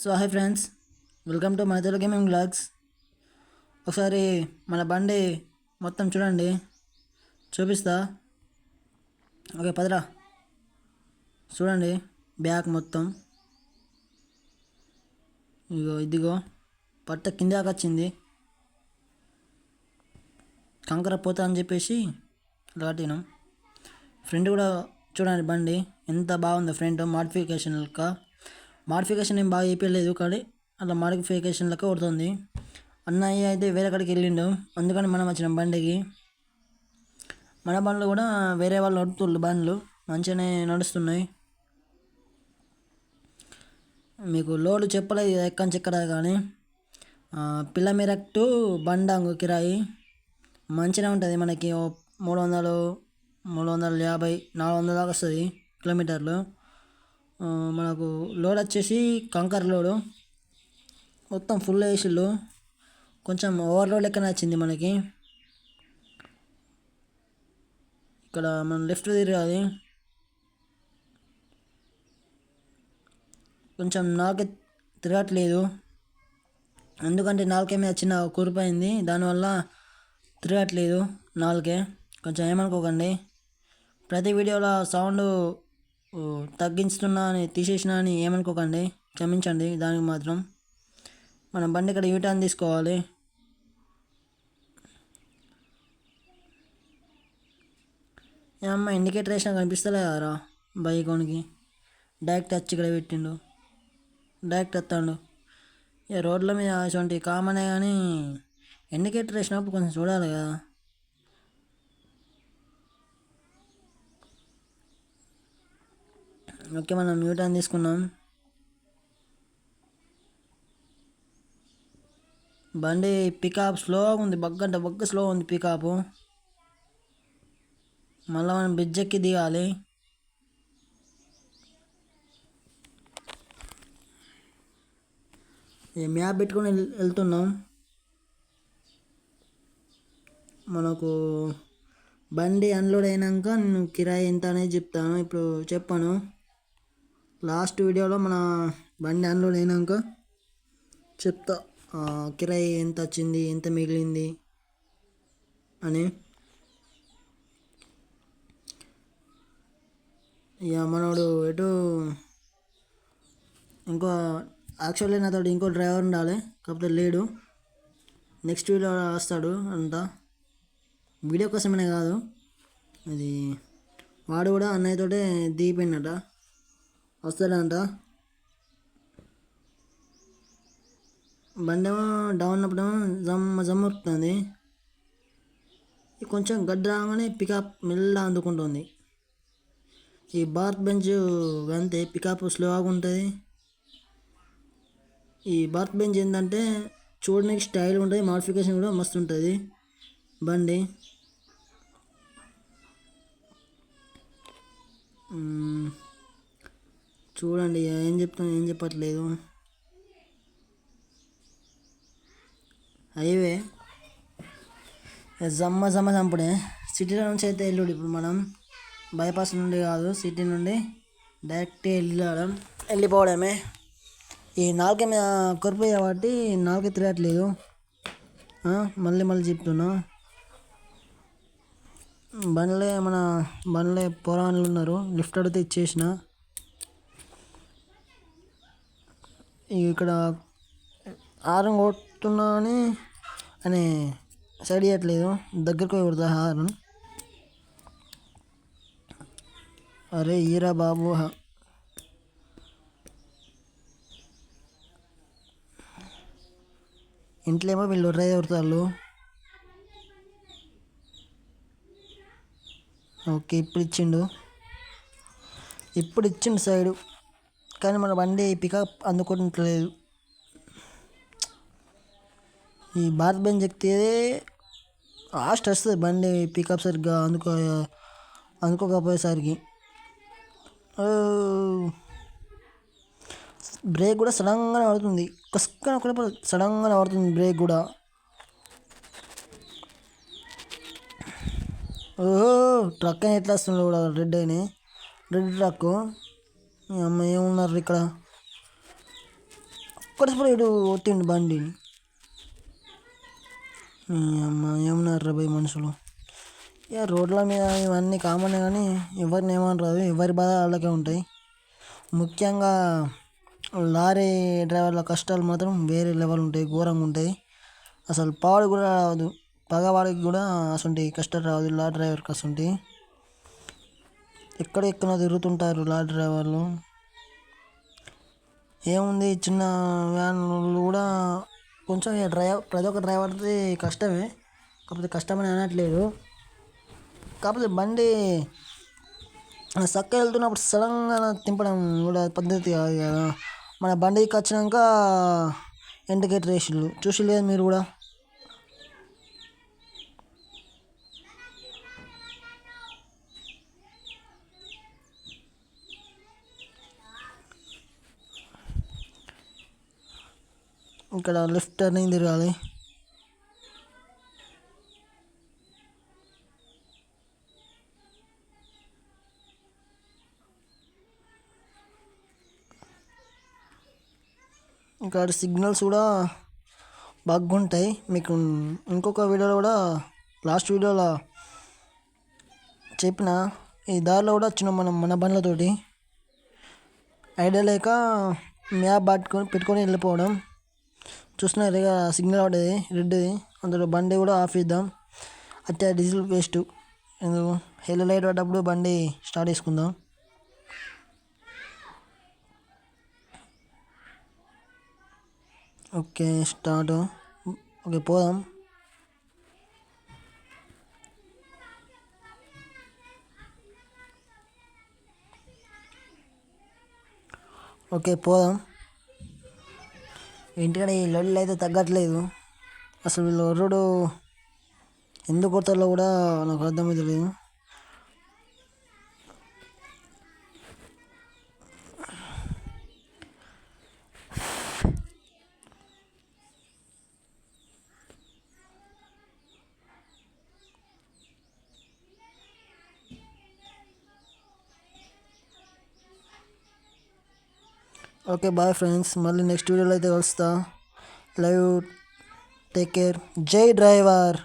So hi friends welcome to మన Telugu gaming blogs ఒకసారి మన బండి మొత్తం చూడండి. చూపిస్తా. ఓకే పదరా. చూడండి బ్యాక్ మొత్తం. ఇగో ఇదిగో. పట్ట కిందాకి వచ్చింది. కంకర పోతా అని చెప్పేసి రాటినాం. ఫ్రంట్ కూడా చూడండి బండి. ఎంత బాగుందో ఫ్రంట్ మాడిఫికేషన్ లెక్క. మాడిఫికేషన్ ఏం బాగా చేయలేదు కానీ అట్లా మాడిఫికేషన్ లెక్క కొడుతుంది. అన్నయ్య అయితే వేరే కాడికి వెళ్ళిండు. అందుకని మనం వచ్చిన బండికి. మన బండ్లు కూడా వేరే వాళ్ళు నడుపుతుండ్రు బండ్లు. మంచిగానే నడుస్తున్నాయి. మీకు లోడు చెప్పలేదు ఎక్కడి నుంచి ఎక్కడ కానీ. పిల్లమిరక్ టు బండాంగు కిరాయి. మంచిగా ఉంటుంది మనకి. ఓ మూడు వందలు మూడు వందల యాభై నాలుగు వందల దాకా వస్తుంది కిలోమీటర్లు. మనకు లోడ్ వచ్చేసి కంకర్ లోడు. మొత్తం ఫుల్ వేసిళ్ళు. కొంచెం ఓవర్లోడ్ లెక్కన వచ్చింది మనకి. ఇక్కడ మనం లెఫ్ట్ తిరగాలి. కొంచెం నాకే తిరగట్లేదు. ఎందుకంటే నాలుకే మీద చిన్న కూరిపోయింది. దానివల్ల తిరగట్లేదు నాలుకే. కొంచెం ఏమనుకోకండి. ప్రతి వీడియోలో సౌండ్ తగ్గించుతున్నా అని తీసేసిన అని ఏమనుకోకండి. క్షమించండి దానికి మాత్రం. మన బండి ఇక్కడ యూటర్న్ తీసుకోవాలి. ఏ అమ్మ ఇండికేటర్ వేసినా కనిపిస్తలే కదరా బైకోనికి డైరెక్ట్ వచ్చి ఇక్కడ పెట్టిండు. డైరెక్ట్ వస్తాడు. ఇక రోడ్ల మీద అటువంటి కామనే కానీ ఇండికేటర్ వేసినప్పుడు కొంచెం చూడాలి కదా. ఓకే మనం యూటర్న్ తీసుకున్నాం. బండి పికప్ స్లోగా ఉంది బగ్గంట బగ్గ స్లో ఉంది పికప్ మళ్ళీ మనం బ్రిడ్జ్ ఎక్కి దిగాలి. ఈ మ్యాప్ పెట్టుకొని వెళ్తున్నాం. మనకు బండి అన్లోడ్ అయినాక నేను కిరాయి ఎంత అనేది చెప్తాను. ఇప్పుడు చెప్పాను. లాస్ట్ వీడియోలో మన బండి అన్లోడ్ అయినాక చెప్తా కిరాయి ఎంత వచ్చింది ఎంత మిగిలింది అని. ఇక మనోడు ఎటు ఇంకో యాక్చువల్లీ నాతో ఇంకో డ్రైవర్ ఉండాలి కాకపోతే లేడు. నెక్స్ట్ వీడియో వస్తాడు అంతా వీడియో కోసమనే కాదు అది వాడు కూడా అన్నయ్యతోటే దిగిపోయినట వస్తాడంట. బండేమో డౌన్ ఉన్నప్పుడేమో జమ్మ జమ్మ వస్తుంది. కొంచెం గడ్డ రాగానే పికప్ మెల్ల అందుకుంటుంది. ఈ భారత్ బెంచ్ అంతే పికప్ స్లోగా ఉంటుంది. ఈ భారత్ బెంచ్ ఏంటంటే చూడడానికి స్టైల్ ఉంటుంది మాడిఫికేషన్ కూడా మస్తు ఉంటుంది. బండి. Mm. చూడండి ఏం చెప్తాను ఏం చెప్పట్లేదు. హైవే. జమ్మ జమ్మ చంపుడే. సిటీలో నుంచి అయితే వెళ్ళాడు ఇప్పుడు మనం. బైపాస్ నుండి కాదు సిటీ నుండి డైరెక్ట్ వెళ్ళడం వెళ్ళిపోవడమే. ఈ నాలుక మీద కొరిపోయి కాబట్టి నాలుక తిరగట్లేదు. మళ్ళీ మళ్ళీ చెప్తున్నా. బండ్లే మన బండ్లే పోరాన్లు ఉన్నారు. లిఫ్ట్ అడిగితే ఇచ్చేసిన ఇక ఇక్కడ హారం కొట్టున్నా అని అని సైడ్ ఇవ్వట్లేదు దగ్గరకు పోయి కొడతా హారం. అరే ఈరా బాబు. ఇంట్లో ఏమో వీళ్ళు ఉర్రయ్య కొడతారు ఓకే ఇప్పుడు ఇచ్చిండు. ఇప్పుడు ఇచ్చిండు సైడు. కానీ మన బండి పికప్ అందుకుంటలేదు. ఈ భారత్ బెంచ్ ఎక్కితే లాస్ట్ వస్తుంది బండి పికప్ సరిగ్గా అందుకో అందుకోకపోయేసరికి. బ్రేక్ కూడా సడన్గానే పడుతుంది. కసుకొని ఒకటే సడన్గానే పడుతుంది బ్రేక్ కూడా. ఓహో ట్రక్ అని ఎట్లా వస్తుంది కూడా రెడ్ అని రెడ్ ట్రక్. అమ్మ ఏమున్నారు ఇక్కడ? ఒక్కటి స్ప్రైడ్ కొట్టిండు బండిని. ఈ అమ్మ ఏమన్నారు భయ మనుషులు? ఇక రోడ్ల మీద ఇవన్నీ కామన్ కానీ ఎవరిని ఏమనరాదు ఎవరి బాధ వాళ్ళకే ఉంటాయి. ముఖ్యంగా లారీ డ్రైవర్ల కష్టాలు మాత్రం వేరే లెవెల్ ఉంటాయి ఘోరంగా ఉంటాయి. అసలు పాడు కూడా రాదు పగవాడికి కూడా అసలు కష్టాలు రాదు లారీ డ్రైవర్కి అసలు. ఎక్కడ ఎక్కడ తిరుగుతుంటారు లారీ డ్రైవర్లు. ఏముంది చిన్న వ్యాన్లు కూడా కొంచెం డ్రైవర్ ప్రతి ఒక్క డ్రైవర్ది కష్టమే. కాకపోతే కష్టమని అనట్లేదు. కాకపోతే బండి చక్క వెళ్తున్నప్పుడు సడన్గా తింపడం కూడా పద్ధతి కాదు కదా. మన బండికి వచ్చినాక ఇండికేట్ రేసులు చూసి లేదు మీరు కూడా? ఇక్కడ లెఫ్ట్ టర్నింగ్ తిరగాలి. ఇంకా సిగ్నల్స్ కూడా బాగుంటాయి. మీకు ఇంకొక వీడియోలో కూడా లాస్ట్ వీడియోలో చెప్పిన ఈ దారిలో కూడా వచ్చినాం మనం మన బండ్లతోటి. ఐడియా లేక మ్యాప్ పట్టుకొని పెట్టుకొని వెళ్ళిపోవడం. చూస్తున్నారు ఇక సిగ్నల్ పడ్డది రెడ్ది. అందులో బండి కూడా ఆఫ్ చేద్దాం. అట్లా డీజిల్ వేస్ట్. ఎందుకు హెల్ లైట్ పడ్డప్పుడు బండి స్టార్ట్ చేసుకుందాం. Okay start. ఓకే పోదాం. ఓకే పోదాం. ఇంటికాడ ఈ లొల్లి అయితే తగ్గట్లేదు. అసలు వీళ్ళు ఒర్రుడు ఎందుకు కొడతారో కూడా నాకు అర్థమవుతలేదు ఓకే బాయ్ ఫ్రెండ్స్ మళ్ళీ నెక్స్ట్ వీడియోలో అయితే కలుస్తా. లైవ్ టేక్ కేర్ జై డ్రైవర్